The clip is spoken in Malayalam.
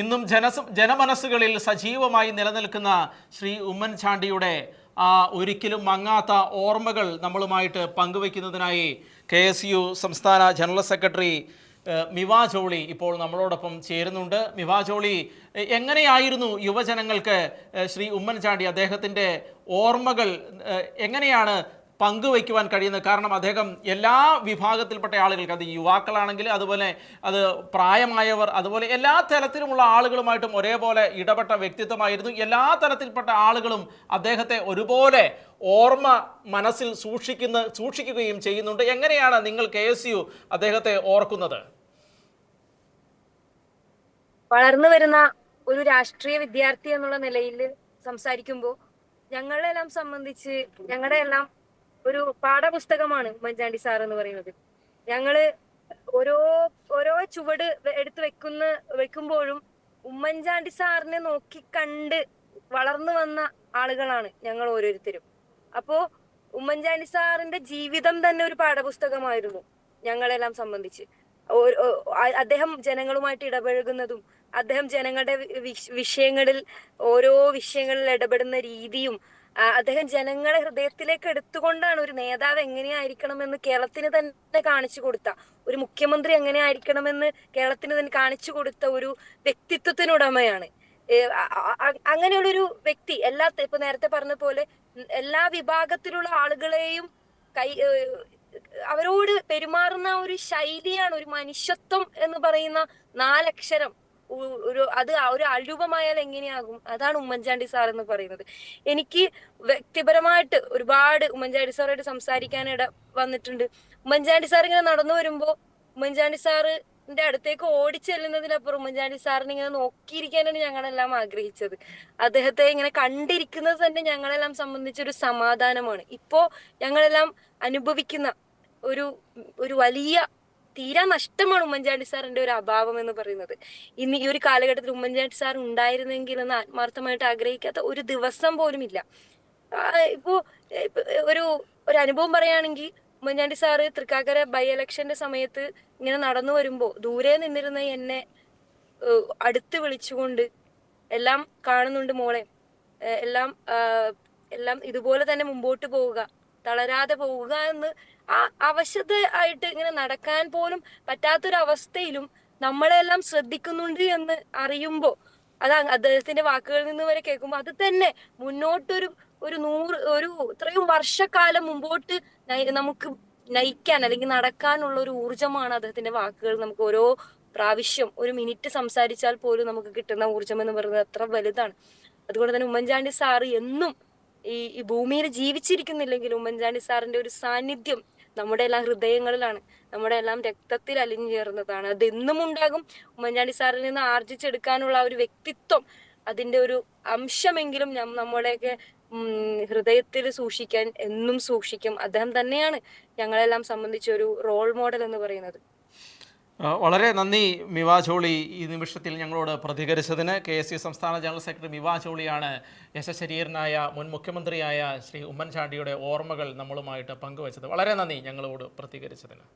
ഇന്നും ജനസ ജനമനസ്സുകളിൽ സജീവമായി നിലനിൽക്കുന്ന ശ്രീ ഉമ്മൻചാണ്ടിയുടെ ആ ഒരിക്കലും മങ്ങാത്ത ഓർമ്മകൾ നമ്മളുമായിട്ട് പങ്കുവയ്ക്കുന്നതിനായി കെ എസ് യു സംസ്ഥാന ജനറൽ സെക്രട്ടറി മിവാ ജോളി ഇപ്പോൾ നമ്മളോടൊപ്പം ചേരുന്നുണ്ട്. മിവാ ജോളി എങ്ങനെയായിരുന്നു യുവജനങ്ങൾക്ക് ശ്രീ ഉമ്മൻചാണ്ടി അദ്ദേഹത്തിന്റെ ഓർമ്മകൾ എങ്ങനെയാണ് പങ്കുവയ്ക്കുവാൻ കഴിയുന്നത് കാരണം അദ്ദേഹം എല്ലാ വിഭാഗത്തിൽപ്പെട്ട ആളുകൾക്ക് അത് യുവാക്കളാണെങ്കിൽ അതുപോലെ അത് പ്രായമായവർ അതുപോലെ എല്ലാ തലത്തിലുമുള്ള ആളുകളുമായിട്ടും ഒരേപോലെ ഇടപെട്ട വ്യക്തിത്വമായിരുന്നു. എല്ലാ തലത്തിൽപ്പെട്ട ആളുകളും അദ്ദേഹത്തെ ഒരുപോലെ ഓർമ്മ മനസ്സിൽ സൂക്ഷിക്കുന്ന സൂക്ഷിക്കുകയും ചെയ്യുന്നുണ്ട്. എങ്ങനെയാണ് നിങ്ങൾ കെ എസ് യു അദ്ദേഹത്തെ ഓർക്കുന്നത്? വളർന്നു വരുന്ന ഒരു രാഷ്ട്രീയ വിദ്യാർത്ഥി എന്നുള്ള നിലയിൽ സംസാരിക്കുമ്പോൾ ഞങ്ങളെല്ലാം സംബന്ധിച്ച് ഞങ്ങളുടെ എല്ലാം ഒരു പാഠപുസ്തകമാണ് ഉമ്മൻചാണ്ടി സാർ എന്ന് പറയുന്നത്. ഞങ്ങൾ ഓരോ ഓരോ ചുവട് എടുത്തു വെക്കുന്ന വെക്കുമ്പോഴും ഉമ്മൻചാണ്ടി സാറിനെ നോക്കി കണ്ട് വളർന്നു വന്ന ആളുകളാണ് ഞങ്ങൾ ഓരോരുത്തരും. അപ്പോ ഉമ്മൻചാണ്ടി സാറിന്റെ ജീവിതം തന്നെ ഒരു പാഠപുസ്തകമായിരുന്നു ഞങ്ങളെല്ലാം സംബന്ധിച്ച്. അദ്ദേഹം ജനങ്ങളുമായിട്ട് ഇടപഴകുന്നതും അദ്ദേഹം ജനങ്ങളുടെ വിഷയങ്ങളിൽ ഓരോ വിഷയങ്ങളിൽ ഇടപെടുന്ന രീതിയും അദ്ദേഹം ജനങ്ങളെ ഹൃദയത്തിലേക്ക് എടുത്തുകൊണ്ടാണ് ഒരു നേതാവ് എങ്ങനെയായിരിക്കണമെന്ന് കേരളത്തിന് തന്നെ കാണിച്ചു കൊടുത്ത ഒരു മുഖ്യമന്ത്രി എങ്ങനെയായിരിക്കണമെന്ന് കേരളത്തിന് തന്നെ കാണിച്ചു കൊടുത്ത ഒരു വ്യക്തിത്വത്തിനുടമയാണ് അങ്ങനെയുള്ളൊരു വ്യക്തി എല്ലാ ഇപ്പൊ നേരത്തെ പറഞ്ഞ പോലെ എല്ലാ വിഭാഗത്തിലുള്ള ആളുകളെയും കൈ അവരോട് പെരുമാറുന്ന ഒരു ശൈലിയാണ് ഒരു മനുഷ്യത്വം എന്ന് പറയുന്ന നാലക്ഷരം ഒരു അത് ഒരു അരൂപമായാൽ എങ്ങനെയാകും? അതാണ് ഉമ്മൻചാണ്ടി സാർ എന്ന് പറയുന്നത്. എനിക്ക് വ്യക്തിപരമായിട്ട് ഒരുപാട് ഉമ്മൻചാണ്ടി സാറായിട്ട് സംസാരിക്കാനിട വന്നിട്ടുണ്ട്. ഉമ്മൻചാണ്ടി സാർ ഇങ്ങനെ നടന്നു വരുമ്പോ ഉമ്മൻചാണ്ടി സാറിന്റെ അടുത്തേക്ക് ഓടിച്ചെല്ലുന്നതിനപ്പുറം ഉമ്മൻചാണ്ടി സാറിനെ ഇങ്ങനെ നോക്കിയിരിക്കാനാണ് ഞങ്ങളെല്ലാം ആഗ്രഹിച്ചത്. അദ്ദേഹത്തെ ഇങ്ങനെ കണ്ടിരിക്കുന്നത് തന്നെ ഞങ്ങളെല്ലാം സംബന്ധിച്ചൊരു സമാധാനമാണ്. ഇപ്പോ ഞങ്ങളെല്ലാം അനുഭവിക്കുന്ന ഒരു ഒരു വലിയ തീരാ നഷ്ടമാണ് ഉമ്മൻചാണ്ടി സാറിന്റെ ഒരു അഭാവം എന്ന് പറയുന്നത്. ഇന്ന് ഈ ഒരു കാലഘട്ടത്തിൽ ഉമ്മൻചാണ്ടി സാർ ഉണ്ടായിരുന്നെങ്കിൽ എന്ന് ആത്മാർത്ഥമായിട്ട് ആഗ്രഹിക്കാത്ത ഒരു ദിവസം പോലും ഇല്ല. ഇപ്പോ ഒരു ഒരു അനുഭവം പറയുകയാണെങ്കിൽ ഉമ്മൻചാണ്ടി സാറ് തൃക്കാക്കര ബൈ എലക്ഷന്റെ സമയത്ത് ഇങ്ങനെ നടന്നു വരുമ്പോ ദൂരെ നിന്നിരുന്ന എന്നെ അടുത്ത് വിളിച്ചുകൊണ്ട് എല്ലാം കാണുന്നുണ്ട് മോളെ. എല്ലാം എല്ലാം ഇതുപോലെ തന്നെ മുമ്പോട്ട് പോവുക. തളരാതെ പോവുക എന്ന് ആ അവശത ആയിട്ട് ഇങ്ങനെ നടക്കാൻ പോലും പറ്റാത്തൊരവസ്ഥയിലും നമ്മളെല്ലാം ശ്രദ്ധിക്കുന്നുണ്ട് എന്ന് അറിയുമ്പോൾ അത് അദ്ദേഹത്തിന്റെ വാക്കുകളിൽ നിന്ന് വരെ കേൾക്കുമ്പോൾ അത് തന്നെ മുന്നോട്ടൊരു ഒരു നൂറ് ഒരു ഇത്രയും വർഷക്കാലം മുമ്പോട്ട് നമുക്ക് നയിക്കാൻ അല്ലെങ്കിൽ നടക്കാനുള്ള ഒരു ഊർജമാണ് അദ്ദേഹത്തിന്റെ വാക്കുകൾ. നമുക്ക് ഓരോ പ്രാവശ്യം ഒരു മിനിറ്റ് സംസാരിച്ചാൽ പോലും നമുക്ക് കിട്ടുന്ന ഊർജം എന്ന് പറയുന്നത് അത്ര വലുതാണ്. അതുകൊണ്ട് തന്നെ ഉമ്മൻചാണ്ടി സാറ് എന്നും ഈ ഈ ഭൂമിയിൽ ജീവിച്ചിരിക്കുന്നില്ലെങ്കിലും ഉമ്മൻചാണ്ടി സാറിന്റെ ഒരു സാന്നിധ്യം നമ്മുടെ എല്ലാം ഹൃദയങ്ങളിലാണ്. നമ്മുടെ എല്ലാം രക്തത്തിൽ അലിഞ്ഞു ചേർന്നതാണ് അത് എന്നും ഉണ്ടാകും. ഉമ്മൻചാണ്ടി സാറിൽ നിന്ന് ആർജിച്ചെടുക്കാനുള്ള ഒരു വ്യക്തിത്വം അതിന്റെ ഒരു അംശമെങ്കിലും നമ്മുടെയൊക്കെ ഹൃദയത്തിൽ സൂക്ഷിക്കാൻ എന്നും സൂക്ഷിക്കും. അദ്ദേഹം തന്നെയാണ് ഞങ്ങളെല്ലാം സംബന്ധിച്ച ഒരു റോൾ മോഡൽ എന്ന് പറയുന്നത്. വളരെ നന്ദി മിവാ ജോളി ഈ നിമിഷത്തിൽ ഞങ്ങളോട് പ്രതികരിച്ചതിന്. കെ എസ് യു സംസ്ഥാന ജനറൽ സെക്രട്ടറി മിവാ ജോളിയാണ് യശശരീരനായ മുൻ മുഖ്യമന്ത്രിയായ ശ്രീ ഉമ്മൻചാണ്ടിയുടെ ഓർമ്മകൾ നമ്മളുമായിട്ട് പങ്കുവച്ചത്. വളരെ നന്ദി ഞങ്ങളോട് പ്രതികരിച്ചതിന്.